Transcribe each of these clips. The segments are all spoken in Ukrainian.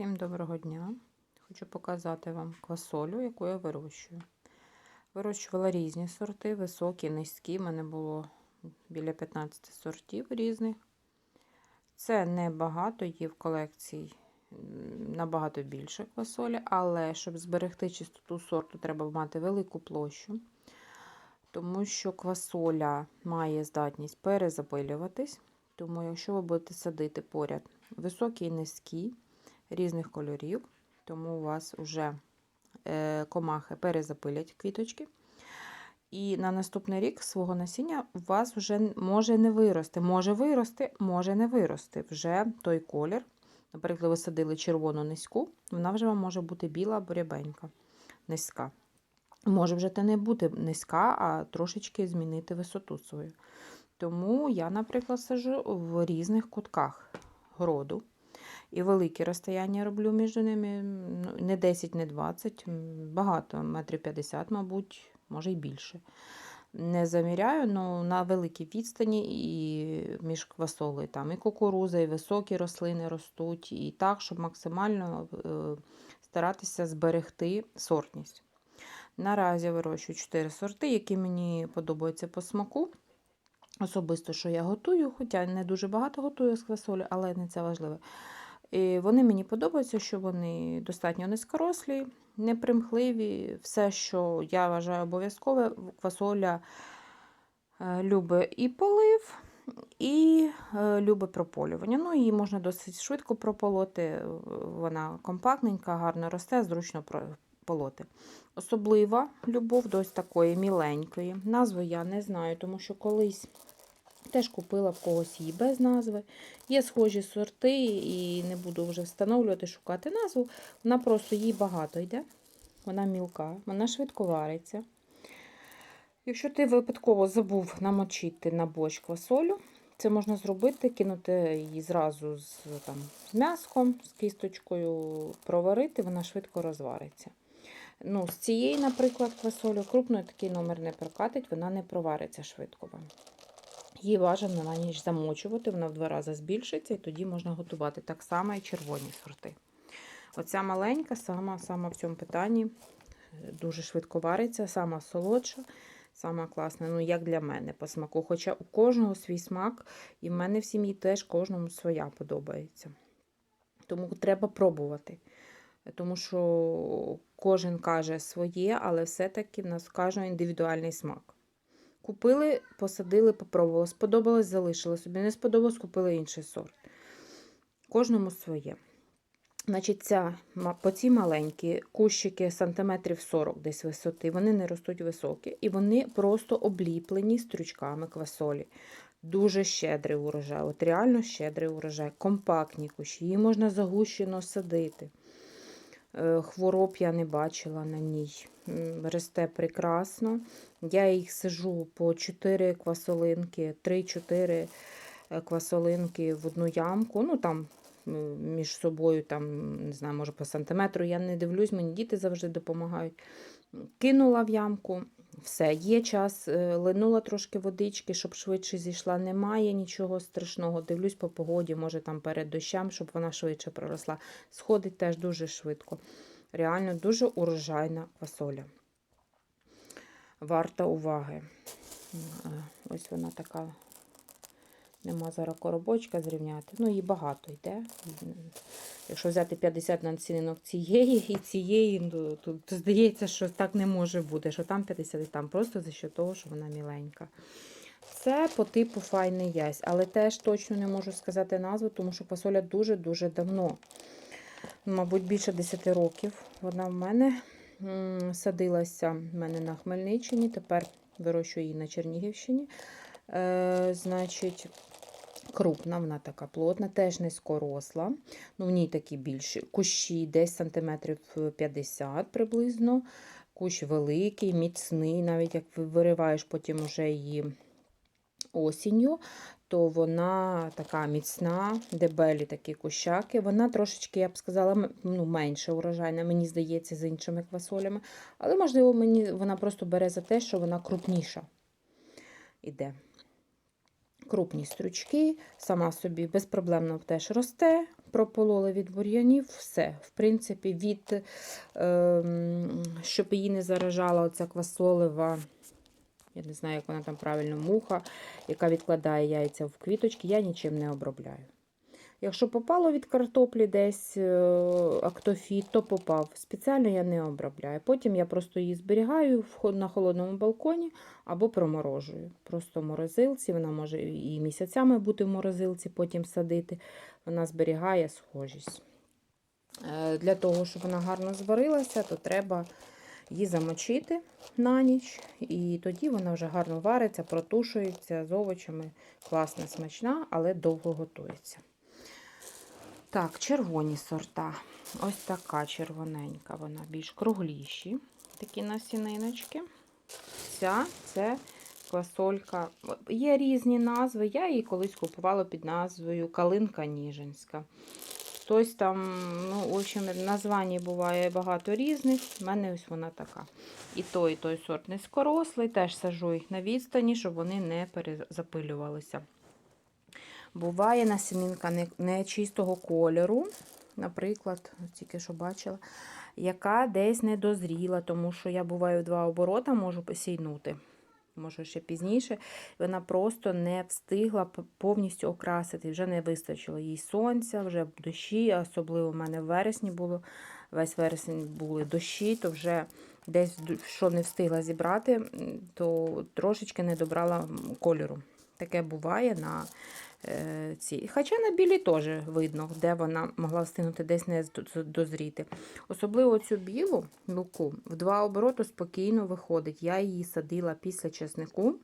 Всім доброго дня! Хочу показати вам квасолю, яку я вирощую. Вирощувала різні сорти, високі, низькі. У мене було біля 15 сортів різних. Це небагато, є в колекції набагато більше квасолі, але щоб зберегти чистоту сорту, треба мати велику площу, тому що квасоля має здатність перезапилюватись. Тому, якщо ви будете садити поряд високі і низькі, різних кольорів, тому у вас вже е, комахи перезапилять квіточки. І на наступний рік свого насіння у вас вже може не вирости. Може вирости, може не вирости. Вже той колір. Наприклад, ви садили червону низьку, вона вже вам може бути біла або рябенька, низька. Може вже те не бути низька, а трошечки змінити висоту свою. Тому я, наприклад, саджу в різних кутках городу. І великі розстояння роблю між ними. ну, Не 10, не 20, багато, метрів 50, мабуть, може й більше. Не заміряю, але на великій відстані і між квасолою там і кукуруза, і високі рослини ростуть, і так, щоб максимально е, старатися зберегти сортність. Наразі вирощую 4 сорти, які мені подобаються по смаку. Особисто, що я готую, хоча не дуже багато готую з квасолі, але не це важливо. І вони мені подобаються, що вони достатньо низькорослі, непримхливі. Все, що я вважаю обов'язкове, квасоля е, любить і полив, і е, любить прополювання. Ну, її можна досить швидко прополоти. Вона компактненька, гарно росте, зручно полоти. Особлива любов до ось такої міленької. Назву я не знаю, тому що колись. Теж купила в когось її без назви. Є схожі сорти, і не буду вже встановлювати, шукати назву. Вона просто їй багато йде. Вона мілка, вона швидко вариться. Якщо ти випадково забув намочити на борщ квасолю, це можна зробити, кинути її зразу з, там, з м'яском, з кісточкою, проварити, вона швидко розвариться. Ну, З цієї, наприклад, квасолю крупної такий номер не прокатить, вона не провариться швидко вам. Її бажано на ніч замочувати, вона в два рази збільшиться, і тоді можна готувати так само і червоні сорти. Оця маленька, сама, сама в цьому питанні дуже швидко вариться, сама солодша, сама класна, ну, як для мене по смаку. Хоча у кожного свій смак, і в мене в сім'ї теж кожному своя подобається. Тому треба пробувати. Тому що кожен каже своє, але все-таки в нас кожного індивідуальний смак. Купили, посадили, попробували. Сподобалось, залишили собі. Не сподобалось, купили інший сорт. Кожному своє. Значить, ця, по ці маленькі кущики сантиметрів 40 десь висоти, вони не ростуть високі, і вони просто обліплені стручками квасолі. Дуже щедрий урожай. От реально щедрий урожай, компактні кущі, її можна загущено садити. Е, хвороб я не бачила на ній. Росте прекрасно. Я їх сижу по 4 квасолинки, 3-4 е, квасолинки в одну ямку. Ну там між собою, там, не знаю, може по сантиметру. Я не дивлюсь, мені діти завжди допомагають. Кинула в ямку, все, є час, е, линула трошки водички, щоб швидше зійшла. Немає нічого страшного. Дивлюсь по погоді, може там перед дощем, щоб вона швидше проросла. Сходить теж дуже швидко. Реально дуже урожайна фасоля. Варта уваги. Ось вона така. Нема зараз коробочка зрівняти. Ну, її багато йде. Якщо взяти 50 націнинок цієї і цієї, ну, то, то здається, що так не може бути, що там 50 і там просто за що того, що вона міленька. Це по типу файний ясь, але теж точно не можу сказати назву, тому що фасоля дуже-дуже давно. Мабуть, більше 10 років. Вона в мене садилася в мене на Хмельниччині, тепер вирощую її на Чернігівщині. Е, Значить, крупна, вона така плотна, теж низькоросла. Ну, В ній такі більші кущі, десь сантиметрів 50 приблизно. Кущ великий, міцний, навіть як вириваєш потім уже її осінню, то вона така міцна, дебелі такі кущаки. Вона трошечки, я б сказала, ну, менше урожайна, мені здається, з іншими квасолями. Але, можливо, мені вона просто бере за те, що вона крупніша іде крупні стручки, сама собі безпроблемно теж росте, пропололи від бур'янів, все. В принципі, від, е, щоб її не заражала оця квасолева, я не знаю, як вона там правильно, муха, яка відкладає яйця в квіточки, я нічим не обробляю. Якщо попало від картоплі десь е, актофіт, то попав. Спеціально я не обробляю. Потім я просто її зберігаю на холодному балконі або проморожую. Просто в морозилці, вона може і місяцями бути в морозилці, потім садити. Вона зберігає схожість. Е, Для того, щоб вона гарно зварилася, то треба її замочити на ніч, і тоді вона вже гарно вариться, протушується з овочами. Класна, смачна, але довго готується. Так, червоні сорта. Ось така червоненька, вона більш кругліші, такі насіниночки. Ця це квасолька. Є різні назви. Я її колись купувала під назвою Калинка Ніжинська. Хтось там, ну, в общем, названі буває багато різних. У мене ось вона така. І той, і той сорт низькорослий, теж сажу їх на відстані, щоб вони не перезапилювалися. Буває насінинка не, не кольору, наприклад, тільки що бачила, яка десь не дозріла, тому що я буваю два оборота, можу посійнути. Може, ще пізніше, вона просто не встигла повністю окрасити, вже не вистачило їй сонця, вже дощі, особливо в мене в вересні було, весь вересень були дощі, то вже десь що не встигла зібрати, то трошечки не добрала кольору. Таке буває на е, ці. Хоча на білі теж видно, де вона могла встигнути десь не дозріти. Особливо цю білу мілку в два обороти спокійно виходить. Я її садила після чеснику.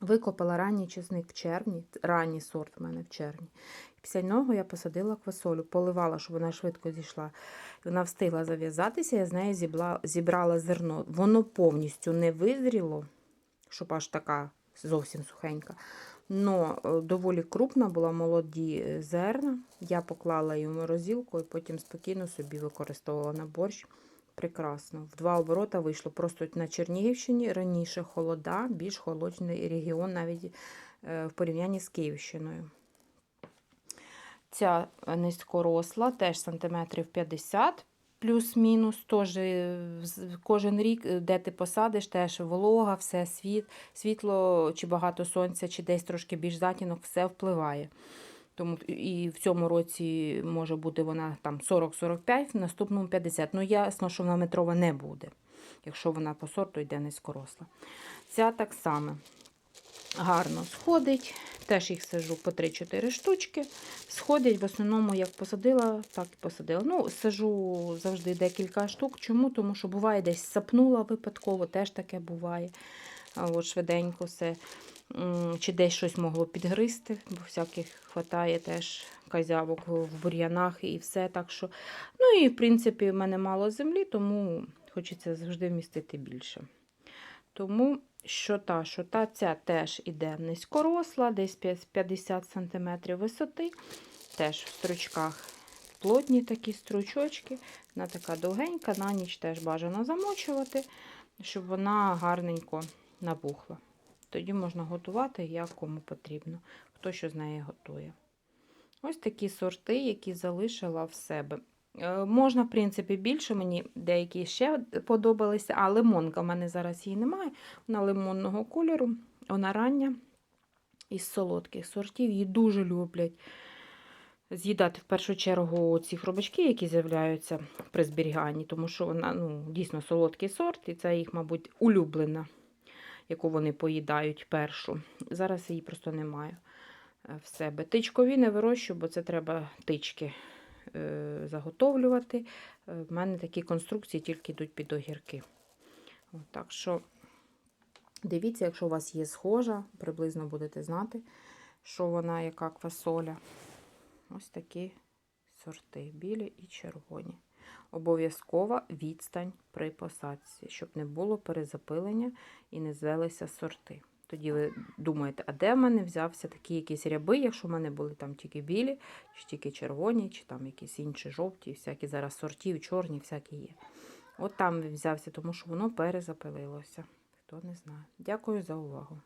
Викопала ранній чесник в червні, ранній сорт в мене в червні. Після нього я посадила квасолю, поливала, щоб вона швидко зійшла. Вона встигла зав'язатися, я з неї зібрала зерно. Воно повністю не визріло, щоб аж така зовсім сухенька. Но е, доволі крупна була молоді е, зерна. Я поклала її в морозилку і потім спокійно собі використовувала на борщ. Прекрасно. В два оборота вийшло. Просто на Чернігівщині раніше холода, більш холодний регіон, навіть е, в порівнянні з Київщиною. Ця низькоросла, теж сантиметрів 50 плюс-мінус. Теж е, кожен рік, е, де ти посадиш, теж волога, все світ, світло, чи багато сонця, чи десь трошки більш затінок, все впливає. Тому і в цьому році може бути вона там 40-45, в наступному 50. Ну, ясно, що вона метрова не буде, якщо вона по сорту йде низькоросла. Ця так само гарно сходить. Теж їх сажу по 3-4 штучки. Сходять в основному, як посадила, так і посадила. Ну, сажу завжди декілька штук. Чому? Тому що буває десь сапнула випадково, теж таке буває. От швиденько все. Чи десь щось могло підгризти, бо всяких хватає теж козявок в бур'янах і все. Так що, ну і в принципі, в мене мало землі, тому хочеться завжди вмістити більше. Тому що та, що та, ця теж іде низькоросла, десь 50 см висоти, теж в стручках плотні такі стручочки. Вона така довгенька, на ніч теж бажано замочувати, щоб вона гарненько набухла. Тоді можна готувати, як кому потрібно, хто що з неї готує. Ось такі сорти, які залишила в себе. Е, Можна, в принципі, більше, мені деякі ще подобалися, а лимонка в мене зараз її немає. Вона лимонного кольору, вона рання із солодких сортів. Її дуже люблять з'їдати в першу чергу ці хробачки, які з'являються при зберіганні, тому що вона ну, дійсно солодкий сорт, і це їх, мабуть, улюблена, яку вони поїдають першу. Зараз її просто немає е, в себе. Тичкові не вирощую, бо це треба тички заготовлювати. Е, В мене такі конструкції тільки йдуть під огірки. Так що дивіться, якщо у вас є схожа, приблизно будете знати, що вона, яка квасоля. Ось такі сорти, білі і червоні. Обов'язкова відстань при посадці, щоб не було перезапилення і не звелися сорти. Тоді ви думаєте, а де в мене взявся такі якісь ряби, якщо в мене були там тільки білі, чи тільки червоні, чи там якісь інші жовті, всякі зараз сортів, чорні, всякі є. От там взявся, тому що воно перезапилилося. Хто не знає. Дякую за увагу.